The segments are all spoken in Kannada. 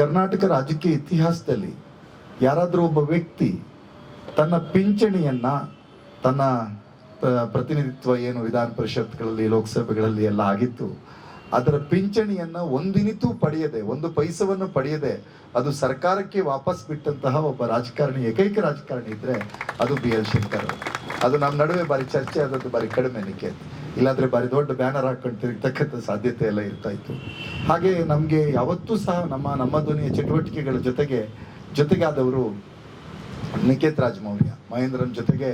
ಕರ್ನಾಟಕ ರಾಜಕೀಯ ಇತಿಹಾಸದಲ್ಲಿ ಯಾರಾದರೂ ಒಬ್ಬ ವ್ಯಕ್ತಿ ತನ್ನ ಪಿಂಚಣಿಯನ್ನ, ತನ್ನ ಪ್ರತಿನಿಧಿತ್ವ ಏನು ವಿಧಾನ ಪರಿಷತ್ಗಳಲ್ಲಿ, ಲೋಕಸಭೆಗಳಲ್ಲಿ ಎಲ್ಲ ಆಗಿತ್ತು, ಅದರ ಪಿಂಚಣಿಯನ್ನ ಒಂದಿನಿತೂ ಪಡೆಯದೆ, ಒಂದು ಪೈಸವನ್ನು ಪಡೆಯದೆ ಅದು ಸರ್ಕಾರಕ್ಕೆ ವಾಪಸ್ ಬಿಟ್ಟಂತಹ ಒಬ್ಬ ರಾಜಕಾರಣಿ, ಏಕೈಕ ರಾಜಕಾರಣಿ ಇದ್ರೆ ಅದು ಬಿ ಎಲ್ ಶಂಕರ್ ಅದು ನಮ್ಮ ನಡುವೆ ಬಾರಿ ಚರ್ಚೆ ಆದದ್ದು ಬಾರಿ ಕಡಿಮೆ ನಿಕೆ ಇಲ್ಲಾಂದ್ರೆ ಬಾರಿ ದೊಡ್ಡ ಬ್ಯಾನರ್ ಹಾಕೊಂಡು ತಿರುಗ್ತಕ್ಕಂಥ ಸಾಧ್ಯತೆ ಎಲ್ಲ ಇರ್ತಾ ಇತ್ತು. ಹಾಗೆ ನಮಗೆ ಯಾವತ್ತೂ ಸಹ ನಮ್ಮ ನಮ್ಮ ಧ್ವನಿಯ ಚಟುವಟಿಕೆಗಳ ಜೊತೆಗೆ, ಜೊತೆಗಾದವರು ನಿಕೇತ್ ರಾಜ್ ಮೌರ್ಯ ಮಹೇಂದ್ರನ್ ಜೊತೆಗೆ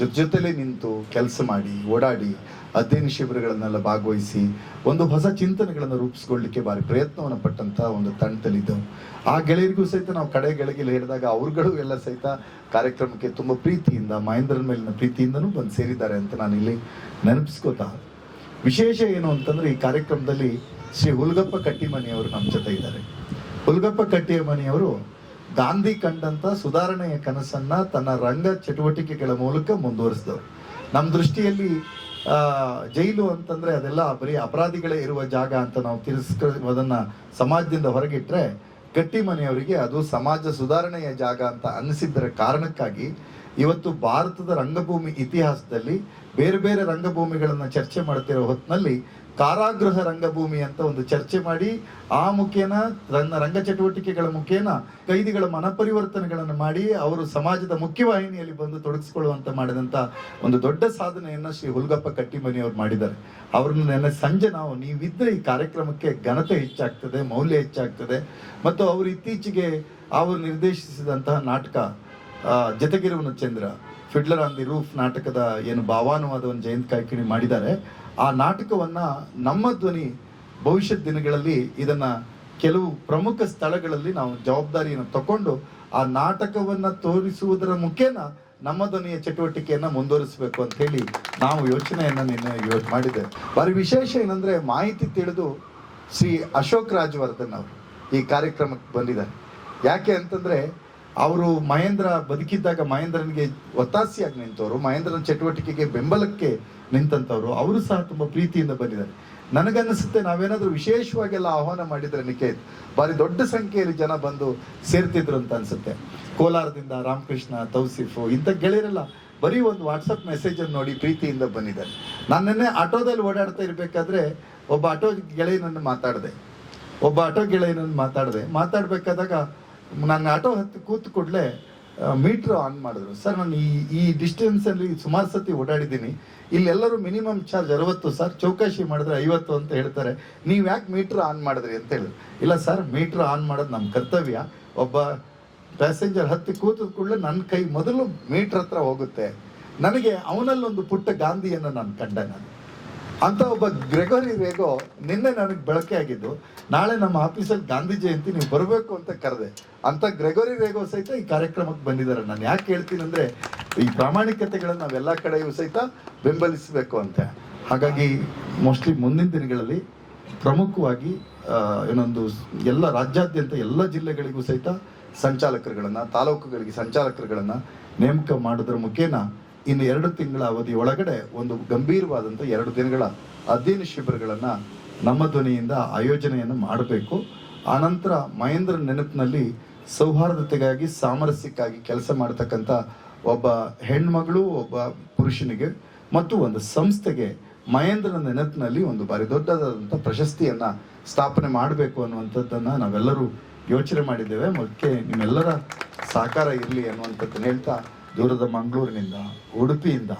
ಜೊತೆ ಜೊತೆಲೇ ನಿಂತು ಕೆಲಸ ಮಾಡಿ, ಓಡಾಡಿ, ಅಧ್ಯಯನ ಶಿಬಿರಗಳನ್ನೆಲ್ಲ ಭಾಗವಹಿಸಿ, ಒಂದು ಹೊಸ ಚಿಂತನೆಗಳನ್ನು ರೂಪಿಸ್ಕೊಳ್ಳಿಕ್ಕೆ ಬಾರಿ ಪ್ರಯತ್ನವನ್ನು ಪಟ್ಟಂತ ಒಂದು ತಂಡದಲ್ಲಿದ್ದವು. ಆ ಗೆಳೆಯರಿಗೂ ಸಹಿತ ನಾವು ಕಡೆ ಗೆಳಗೆಲ್ಲ ಹೇಳಿದಾಗ ಅವ್ರುಗಳು ಎಲ್ಲ ಸಹಿತ ಕಾರ್ಯಕ್ರಮಕ್ಕೆ ತುಂಬ ಪ್ರೀತಿಯಿಂದ, ಮಹೇಂದ್ರನ ಮೇಲಿನ ಪ್ರೀತಿಯಿಂದನೂ ಬಂದು ಸೇರಿದ್ದಾರೆ ಅಂತ ನಾನು ಇಲ್ಲಿ ನೆನಪಿಸ್ಕೋತಾ? ವಿಶೇಷ ಏನು ಅಂತಂದ್ರೆ ಈ ಕಾರ್ಯಕ್ರಮದಲ್ಲಿ ಶ್ರೀ ಹುಲ್ಗಪ್ಪ ಕಟ್ಟಿಮನಿ ಅವರು ನಮ್ಮ ಜೊತೆ ಇದ್ದಾರೆ. ಹುಲ್ಗಪ್ಪ ಕಟ್ಟಿಮನಿಯವರು ಗಾಂಧಿ ಕಂಡಂತ ಸುಧಾರಣೆಯ ಕನಸನ್ನ ತನ್ನ ರಂಗ ಚಟುವಟಿಕೆಗಳ ಮೂಲಕ ಮುಂದುವರಿಸಿದವರು. ನಮ್ಮ ದೃಷ್ಟಿಯಲ್ಲಿ ಜೈಲು ಅಂತಂದ್ರೆ ಅದೆಲ್ಲ ಬರೀ ಅಪರಾಧಿಗಳೇ ಇರುವ ಜಾಗ ಅಂತ ನಾವು ತಿರಸ್ಕ ಅದನ್ನ ಸಮಾಜದಿಂದ ಹೊರಗಿಟ್ರೆ ಗಟ್ಟಿಮನೆಯವರಿಗೆ ಅದು ಸಮಾಜ ಸುಧಾರಣೆಯ ಜಾಗ ಅಂತ ಅನ್ನಿಸಿದ್ದರ ಕಾರಣಕ್ಕಾಗಿ ಇವತ್ತು ಭಾರತದ ರಂಗಭೂಮಿ ಇತಿಹಾಸದಲ್ಲಿ ಬೇರೆ ಬೇರೆ ರಂಗಭೂಮಿಗಳನ್ನು ಚರ್ಚೆ ಮಾಡ್ತಿರೋ ಹೊತ್ತಿನಲ್ಲಿ ಕಾರಾಗೃಹ ರಂಗಭೂಮಿ ಅಂತ ಒಂದು ಚರ್ಚೆ ಮಾಡಿ ಆ ಮುಖೇನ, ತನ್ನ ರಂಗ ಚಟುವಟಿಕೆಗಳ ಮುಖೇನ, ಕೈದಿಗಳ ಮನಪರಿವರ್ತನೆಗಳನ್ನು ಮಾಡಿ ಅವರು ಸಮಾಜದ ಮುಖ್ಯವಾಹಿನಿಯಲ್ಲಿ ಬಂದು ತೊಡಗಿಸಿಕೊಳ್ಳುವಂತ ಮಾಡಿದಂತ ಒಂದು ದೊಡ್ಡ ಸಾಧನೆಯನ್ನ ಶ್ರೀ ಹುಲ್ಗಪ್ಪ ಕಟ್ಟಿಮನಿ ಅವರು ಮಾಡಿದ್ದಾರೆ. ಅವ್ರನ್ನ ನೆನ್ನೆ ಸಂಜೆ ನಾವು ನೀವಿದ್ದರೆ ಈ ಕಾರ್ಯಕ್ರಮಕ್ಕೆ ಘನತೆ ಹೆಚ್ಚಾಗ್ತದೆ, ಮೌಲ್ಯ ಹೆಚ್ಚಾಗ್ತದೆ. ಮತ್ತು ಅವರು ಇತ್ತೀಚೆಗೆ ಅವರು ನಿರ್ದೇಶಿಸಿದಂತಹ ನಾಟಕ Jategiruvanu Chandra. Fiddler on the Roof ನಾಟಕದ ಏನು ಭಾವಾನುವಾದವನ್ನು ಜಯಂತ್ ಕಾಯ್ಕಿಣಿ ಮಾಡಿದ್ದಾರೆ. ಆ ನಾಟಕವನ್ನ ನಮ್ಮ ಧ್ವನಿ ಭವಿಷ್ಯದ ದಿನಗಳಲ್ಲಿ ಇದನ್ನ ಕೆಲವು ಪ್ರಮುಖ ಸ್ಥಳಗಳಲ್ಲಿ ನಾವು ಜವಾಬ್ದಾರಿಯನ್ನು ತಕೊಂಡು ಆ ನಾಟಕವನ್ನ ತೋರಿಸುವುದರ ಮುಖೇನ ನಮ್ಮ ಧ್ವನಿಯ ಚಟುವಟಿಕೆಯನ್ನು ಮುಂದುವರಿಸಬೇಕು ಅಂತ ಹೇಳಿ ನಾವು ಯೋಚನೆಯನ್ನು ನಿನ್ನೆ ಯೋಚನೆ ಮಾಡಿದ್ದೆ ಬಾರಿ ವಿಶೇಷ ಏನಂದ್ರೆ ಮಾಹಿತಿ ತಿಳಿದು ಶ್ರೀ ಅಶೋಕ್ ರಾಜವರ್ಧನ್ ಅವರು ಈ ಕಾರ್ಯಕ್ರಮಕ್ಕೆ ಬಂದಿದ್ದಾರೆ. ಯಾಕೆ ಅಂತಂದ್ರೆ ಅವರು ಮಹೇಂದ್ರ ಬದುಕಿದ್ದಾಗ ಮಹೇಂದ್ರನಿಗೆ ಒತ್ತಾಸೆಯಾಗಿ ನಿಂತವರು, ಮಹೇಂದ್ರನ ಚಟುವಟಿಕೆಗೆ ಬೆಂಬಲಕ್ಕೆ ನಿಂತವರು ಅವರು ಸಹ ತುಂಬಾ ಪ್ರೀತಿಯಿಂದ ಬಂದಿದ್ದಾರೆ. ನನಗನ್ನಿಸುತ್ತೆ ನಾವೇನಾದರೂ ವಿಶೇಷವಾಗೆಲ್ಲ ಆಹ್ವಾನ ಮಾಡಿದ್ರೆ ನಿಕೇತ್ ಬಾರಿ ದೊಡ್ಡ ಸಂಖ್ಯೆಯಲ್ಲಿ ಜನ ಬಂದು ಸೇರ್ತಿದ್ರು ಅಂತ ಅನ್ಸುತ್ತೆ. ಕೋಲಾರದಿಂದ ರಾಮಕೃಷ್ಣ, ತೌಸಿಫು, ಇಂಥ ಗೆಳೆಯರೆಲ್ಲ ಬರೀ ಒಂದು ವಾಟ್ಸಪ್ ಮೆಸೇಜ್ ಅನ್ನು ನೋಡಿ ಪ್ರೀತಿಯಿಂದ ಬಂದಿದ್ದಾರೆ. ನಾನು ನಿನ್ನೆ ಆಟೋದಲ್ಲಿ ಓಡಾಡ್ತಾ ಇರಬೇಕಾದ್ರೆ ಒಬ್ಬ ಆಟೋ ಗೆಳೆಯನನ್ನು ಮಾತಾಡಿದೆ. ಒಬ್ಬ ಆಟೋ ಗೆಳೆಯನನ್ನು ಮಾತಾಡಿದೆ. ಮಾತಾಡ್ಬೇಕಾದಾಗ ನನ್ನ ಆಟೋ ಹತ್ತಿ ಕೂತು ಕೂಡಲೇ ಮೀಟ್ರ್ ಆನ್ ಮಾಡಿದ್ರು. ಸರ್, ನಾನು ಈ ಈ ಡಿಸ್ಟೆನ್ಸಲ್ಲಿ ಸುಮಾರು ಸತಿ ಓಡಾಡಿದ್ದೀನಿ. ಇಲ್ಲೆಲ್ಲರೂ ಮಿನಿಮಮ್ ಚಾರ್ಜ್ ಅರವತ್ತು, ಸರ್. ಚೌಕಾಶಿ ಮಾಡಿದ್ರೆ ಐವತ್ತು ಅಂತ ಹೇಳ್ತಾರೆ. ನೀವು ಯಾಕೆ ಮೀಟ್ರ್ ಆನ್ ಮಾಡಿದ್ರಿ ಅಂತ ಇಲ್ಲ, ಸರ್, ಮೀಟ್ರ್ ಆನ್ ಮಾಡೋದು ನಮ್ಮ ಕರ್ತವ್ಯ. ಒಬ್ಬ ಪ್ಯಾಸೆಂಜರ್ ಹತ್ತಿ ಕೂತದ ಕೂಡಲೇ ನನ್ನ ಕೈ ಮೊದಲು ಮೀಟ್ರ್ ಹತ್ರ ಹೋಗುತ್ತೆ. ನನಗೆ ಅವನಲ್ಲೊಂದು ಪುಟ್ಟ ಗಾಂಧಿಯನ್ನು ನಾನು ಕಂಡೆ ನಾನು. ಅಂತ ಒಬ್ಬ ಗ್ರೆಗೋರಿ ರೇಗೋ ನಿನ್ನೆ ನನಗೆ ಬಳಕೆ ಆಗಿದ್ದು, ನಾಳೆ ನಮ್ಮ ಆಫೀಸಲ್ಲಿ ಗಾಂಧಿ ಜಯಂತಿ, ನೀವು ಬರಬೇಕು ಅಂತ ಕರೆದೆ. ಅಂತ ಗ್ರೆಗೋರಿ ರೇಗೋ ಸಹಿತ ಈ ಕಾರ್ಯಕ್ರಮಕ್ಕೆ ಬಂದಿದ್ದಾರೆ. ನಾನು ಯಾಕೆ ಹೇಳ್ತೀನಿ ಅಂದರೆ, ಈ ಪ್ರಾಮಾಣಿಕತೆಗಳನ್ನು ನಾವೆಲ್ಲ ಕಡೆಯೂ ಸಹಿತ ಬೆಂಬಲಿಸಬೇಕು ಅಂತ. ಹಾಗಾಗಿ ಮೋಸ್ಟ್ಲಿ ಮುಂದಿನ ದಿನಗಳಲ್ಲಿ ಪ್ರಮುಖವಾಗಿ ಏನೊಂದು ಎಲ್ಲ ರಾಜ್ಯಾದ್ಯಂತ ಎಲ್ಲ ಜಿಲ್ಲೆಗಳಿಗೂ ಸಹಿತ ಸಂಚಾಲಕರುಗಳನ್ನು, ತಾಲೂಕುಗಳಿಗೆ ಸಂಚಾಲಕರುಗಳನ್ನು ನೇಮಕ ಮಾಡೋದ್ರ ಮುಖೇನ ಇನ್ನು ಎರಡು ತಿಂಗಳ ಅವಧಿ ಒಳಗಡೆ ಒಂದು ಗಂಭೀರವಾದಂಥ ಎರಡು ದಿನಗಳ ಅಧ್ಯಯನ ಶಿಬಿರಗಳನ್ನು ನಮ್ಮ ಧ್ವನಿಯಿಂದ ಆಯೋಜನೆಯನ್ನು ಮಾಡಬೇಕು. ಆನಂತರ ಮಹೇಂದ್ರ ನೆನಪಿನಲ್ಲಿ ಸೌಹಾರ್ದತೆಗಾಗಿ, ಸಾಮರಸ್ಯಕ್ಕಾಗಿ ಕೆಲಸ ಮಾಡತಕ್ಕಂಥ ಒಬ್ಬ ಹೆಣ್ಮಗಳು, ಒಬ್ಬ ಪುರುಷನಿಗೆ ಮತ್ತು ಒಂದು ಸಂಸ್ಥೆಗೆ ಮಹೇಂದ್ರನ ನೆನಪಿನಲ್ಲಿ ಒಂದು ಬಾರಿ ದೊಡ್ಡದಾದಂಥ ಪ್ರಶಸ್ತಿಯನ್ನ ಸ್ಥಾಪನೆ ಮಾಡಬೇಕು ಅನ್ನುವಂಥದ್ದನ್ನು ನಾವೆಲ್ಲರೂ ಯೋಚನೆ ಮಾಡಿದ್ದೇವೆ. ಮತ್ತೆ ನಿಮ್ಮೆಲ್ಲರ ಸಹಕಾರ ಇರಲಿ ಅನ್ನುವಂಥದ್ದನ್ನು ಹೇಳ್ತಾ ದೂರದ ಮಂಗಳೂರಿನಿಂದ, ಉಡುಪಿಯಿಂದ.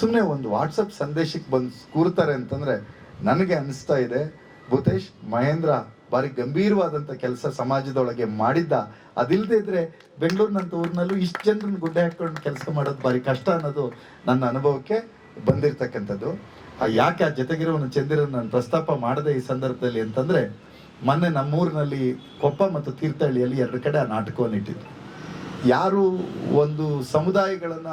ಸುಮ್ಮನೆ ಒಂದು ವಾಟ್ಸಪ್ ಸಂದೇಶಕ್ಕೆ ಬಂದು ಕೂರ್ತಾರೆ ಅಂತಂದ್ರೆ ನನಗೆ ಅನಿಸ್ತಾ ಇದೆ, ಭೂತೇಶ್, ಮಹೇಂದ್ರ ಬಾರಿ ಗಂಭೀರವಾದಂತ ಕೆಲಸ ಸಮಾಜದೊಳಗೆ ಮಾಡಿದ್ದ. ಅದಿಲ್ಲದೆ ಇದ್ರೆ ಬೆಂಗಳೂರಿನಂತ ಊರಿನಲ್ಲೂ ಇಷ್ಟು ಜನರನ್ನ ಗುಡ್ಡೆ ಹಾಕೊಂಡು ಕೆಲಸ ಮಾಡೋದು ಬಾರಿ ಕಷ್ಟ ಅನ್ನೋದು ನನ್ನ ಅನುಭವಕ್ಕೆ ಬಂದಿರತಕ್ಕಂಥದ್ದು. ಯಾಕೆ ಆ ಜೊತೆಗಿರೋನು ಚಂದಿರನ್ ನಾನು ಪ್ರಸ್ತಾಪ ಮಾಡದೆ ಈ ಸಂದರ್ಭದಲ್ಲಿ ಅಂತಂದ್ರೆ, ಮೊನ್ನೆ ನಮ್ಮೂರಿನಲ್ಲಿ ಕೊಪ್ಪ ಮತ್ತು ತೀರ್ಥಹಳ್ಳಿಯಲ್ಲಿ ಎರಡು ಕಡೆ ಆ ನಾಟಕವನ್ನು ಇಟ್ಟಿದ್ರು ಯಾರು ಒಂದು ಸಮುದಾಯಗಳನ್ನ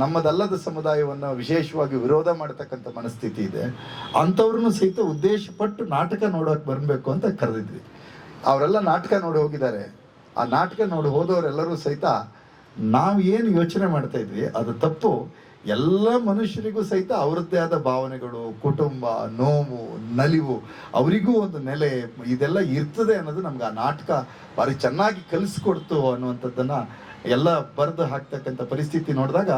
ನಮ್ಮದಲ್ಲದ ಸಮುದಾಯವನ್ನ ವಿಶೇಷವಾಗಿ ವಿರೋಧ ಮಾಡತಕ್ಕಂಥ ಮನಸ್ಥಿತಿ ಇದೆ, ಅಂಥವ್ರನ್ನು ಸಹಿತ ಉದ್ದೇಶಪಟ್ಟು ನಾಟಕ ನೋಡೋಕೆ ಬರಬೇಕು ಅಂತ ಕರೆದಿದ್ವಿ. ಅವರೆಲ್ಲ ನಾಟಕ ನೋಡಿ ಹೋಗಿದ್ದಾರೆ. ಆ ನಾಟಕ ನೋಡಿ ಹೋದವರೆಲ್ಲರೂ ಸಹಿತ ನಾವು ಏನು ಯೋಚನೆ ಮಾಡ್ತಾ ಇದ್ವಿ, ಅದು ತಪ್ಪು. ಎಲ್ಲ ಮನುಷ್ಯರಿಗೂ ಸಹಿತ ಅವರದ್ದೇ ಆದ ಭಾವನೆಗಳು, ಕುಟುಂಬ, ನೋವು, ನಲಿವು, ಅವರಿಗೂ ಒಂದು ನೆಲೆ, ಇದೆಲ್ಲ ಇರ್ತದೆ ಅನ್ನೋದು ನಮ್ಗೆ ಆ ನಾಟಕ ಭಾರಿ ಚೆನ್ನಾಗಿ ಕಲಿಸ್ಕೊಡ್ತು ಅನ್ನುವಂಥದ್ದನ್ನ ಎಲ್ಲ ಬರೆದು ಹಾಕ್ತಕ್ಕಂಥ ಪರಿಸ್ಥಿತಿ ನೋಡಿದಾಗ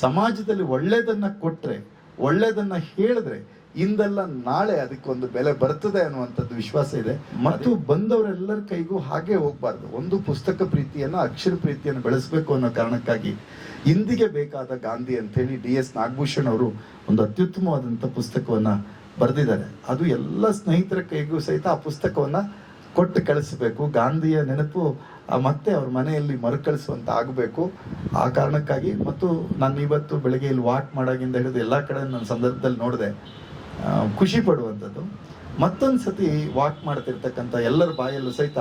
ಸಮಾಜದಲ್ಲಿ ಒಳ್ಳೇದನ್ನ ಕೊಟ್ಟರೆ ಒಳ್ಳೇದನ್ನ ಹೇಳಿದ್ರೆ ಇಂದಲ್ಲ ನಾಳೆ ಅದಕ್ಕೊಂದು ಬೆಲೆ ಬರ್ತದೆ ಅನ್ನುವಂಥದ್ದು ವಿಶ್ವಾಸ ಇದೆ. ಮತ್ತು ಬಂದವರೆಲ್ಲರ ಕೈಗೂ ಹಾಗೆ ಹೋಗಬಾರ್ದು. ಒಂದು ಪುಸ್ತಕ ಪ್ರೀತಿಯನ್ನು ಅಕ್ಷರ ಪ್ರೀತಿಯನ್ನು ಬೆಳೆಸಬೇಕು ಅನ್ನೋ ಕಾರಣಕ್ಕಾಗಿ ಇಂದಿಗೆ ಬೇಕಾದ ಗಾಂಧಿ ಅಂತೇಳಿ ಡಿ ಎಸ್ ನಾಗಭೂಷಣ್ ಅವರು ಒಂದು ಅತ್ಯುತ್ತಮವಾದಂಥ ಪುಸ್ತಕವನ್ನು ಬರೆದಿದ್ದಾರೆ. ಅದು ಎಲ್ಲ ಸ್ನೇಹಿತರ ಕೈಗೂ ಸಹಿತ ಆ ಪುಸ್ತಕವನ್ನು ಕೊಟ್ಟು ಕಳಿಸಬೇಕು. ಗಾಂಧಿಯ ನೆನಪು ಮತ್ತೆ ಅವ್ರ ಮನೆಯಲ್ಲಿ ಮರುಕಳಿಸುವಂತ ಆಗಬೇಕು. ಆ ಕಾರಣಕ್ಕಾಗಿ ಮತ್ತು ನಾನು ಇವತ್ತು ಬೆಳಗ್ಗೆ ಇಲ್ಲಿ ವಾಕ್ ಮಾಡಾಗಿಂದ ಹಿಡಿದು ಎಲ್ಲ ಕಡೆ ನನ್ನ ಸಂದರ್ಭದಲ್ಲಿ ನೋಡಿದೆ. ಖುಷಿ ಪಡುವಂಥದ್ದು. ಮತ್ತೊಂದು ಸತಿ ವಾಕ್ ಮಾಡ್ತಿರ್ತಕ್ಕಂಥ ಎಲ್ಲರ ಬಾಯಲ್ಲೂ ಸಹಿತ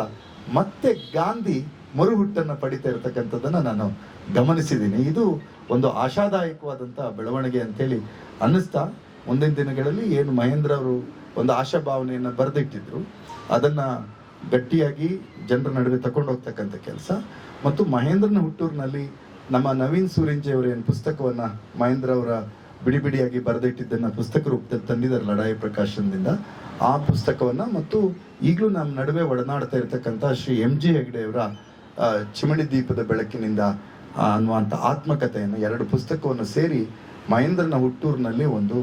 ಮತ್ತೆ ಗಾಂಧಿ ಮರುಹುಟ್ಟನ್ನು ಪಡಿತಾ ಇರತಕ್ಕಂಥದ್ದನ್ನು ನಾನು ಗಮನಿಸಿದ್ದೀನಿ. ಇದು ಒಂದು ಆಶಾದಾಯಕವಾದಂಥ ಬೆಳವಣಿಗೆ ಅಂತೇಳಿ ಅನ್ನಿಸ್ತಾ, ಮುಂದಿನ ದಿನಗಳಲ್ಲಿ ಏನು ಮಹೇಂದ್ರ ಅವರು ಒಂದು ಆಶಾಭಾವನೆಯನ್ನು ಬರೆದಿಟ್ಟಿದ್ರು, ಅದನ್ನು ಗಟ್ಟಿಯಾಗಿ ಜನರ ನಡುವೆ ತಗೊಂಡು ಹೋಗ್ತಕ್ಕಂಥ ಕೆಲಸ. ಮತ್ತು ಮಹೇಂದ್ರನ ಹುಟ್ಟೂರಿನಲ್ಲಿ ನಮ್ಮ ನವೀನ್ ಸೂರಿಂಜೆ ಪುಸ್ತಕವನ್ನ ಮಹೇಂದ್ರ ಅವರ ಬಿಡಿ ಬಿಡಿಯಾಗಿ ಬರೆದಿಟ್ಟಿದ್ದನ್ನು ಪುಸ್ತಕ ರೂಪದಲ್ಲಿ ತಂದಿದ್ದಾರೆ ಲಡಾಯಿ ಪ್ರಕಾಶನದಿಂದ. ಆ ಪುಸ್ತಕವನ್ನ ಮತ್ತು ಈಗಲೂ ನಮ್ಮ ನಡುವೆ ಒಡನಾಡ್ತಾ ಇರತಕ್ಕಂಥ ಶ್ರೀ ಎಂ ಜಿ ಹೆಗ್ಡೆ ಅವರ ಚಿಮಣಿ ದೀಪದ ಬೆಳಕಿನಿಂದ ಅನ್ನುವಂಥ ಆತ್ಮಕಥೆಯನ್ನು ಎರಡು ಪುಸ್ತಕವನ್ನು ಸೇರಿ ಮಹೇಂದ್ರನ ಹುಟ್ಟೂರಿನಲ್ಲಿ ಒಂದು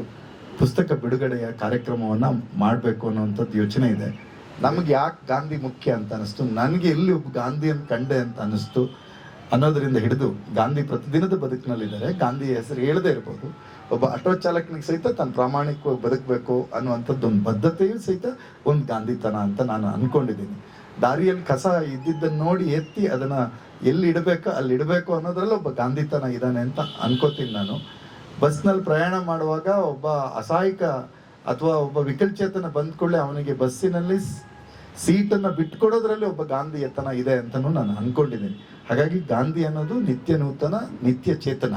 ಪುಸ್ತಕ ಬಿಡುಗಡೆಯ ಕಾರ್ಯಕ್ರಮವನ್ನ ಮಾಡಬೇಕು ಅನ್ನುವಂಥದ್ದು ಯೋಚನೆ ಇದೆ. ನಮಗೆ ಯಾಕೆ ಗಾಂಧಿ ಮುಖ್ಯ ಅಂತ ಅನಿಸ್ತು ನನಗೆ ಎಲ್ಲಿ ಒಬ್ಬ ಗಾಂಧಿಯನ್ನು ಕಂಡೆ ಅಂತ ಅನ್ನಿಸ್ತು ಅನ್ನೋದರಿಂದ ಹಿಡಿದು ಗಾಂಧಿ ಪ್ರತಿದಿನದ ಬದುಕಿನಲ್ಲಿದ್ದಾರೆ. ಗಾಂಧಿ ಹೆಸರು ಹೇಳದೇ ಇರ್ಬೋದು. ಒಬ್ಬ ಆಟೋ ಚಾಲಕನಿಗೆ ಸಹಿತ ತನ್ನ ಪ್ರಾಮಾಣಿಕವಾಗಿ ಬದುಕಬೇಕು ಅನ್ನುವಂಥದ್ದು ಒಂದು ಬದ್ಧತೆಯೂ ಸಹಿತ ಒಂದು ಗಾಂಧಿತನ ಅಂತ ನಾನು ಅನ್ಕೊಂಡಿದ್ದೀನಿ. ದಾರಿಯಲ್ಲಿ ಕಸ ಇದ್ದಿದ್ದನ್ನು ನೋಡಿ ಎತ್ತಿ ಅದನ್ನ ಎಲ್ಲಿ ಇಡಬೇಕು, ಅಲ್ಲಿ ಇಡಬೇಕು ಅನ್ನೋದ್ರಲ್ಲಿ ಒಬ್ಬ ಗಾಂಧಿತನ ಇದ್ದಾನೆ ಅಂತ ಅನ್ಕೋತೀನಿ ನಾನು. ಬಸ್ನಲ್ಲಿ ಪ್ರಯಾಣ ಮಾಡುವಾಗ ಒಬ್ಬ ಅಸಹಾಯಕ ಅಥವಾ ಒಬ್ಬ ವಿಕಲ್ಚೇತನ ಬಂದ ಕೂಡಲೇ ಅವನಿಗೆ ಬಸ್ಸಿನಲ್ಲಿ ಸೀಟನ್ನ ಬಿಟ್ಕೊಡೋದ್ರಲ್ಲಿ ಒಬ್ಬ ಗಾಂಧಿಯತನ ಇದೆ ಅಂತಲೂ ನಾನು ಅನ್ಕೊಂಡಿದ್ದೀನಿ. ಹಾಗಾಗಿ ಗಾಂಧಿ ಅನ್ನೋದು ನಿತ್ಯ ನೂತನ ನಿತ್ಯ ಚೇತನ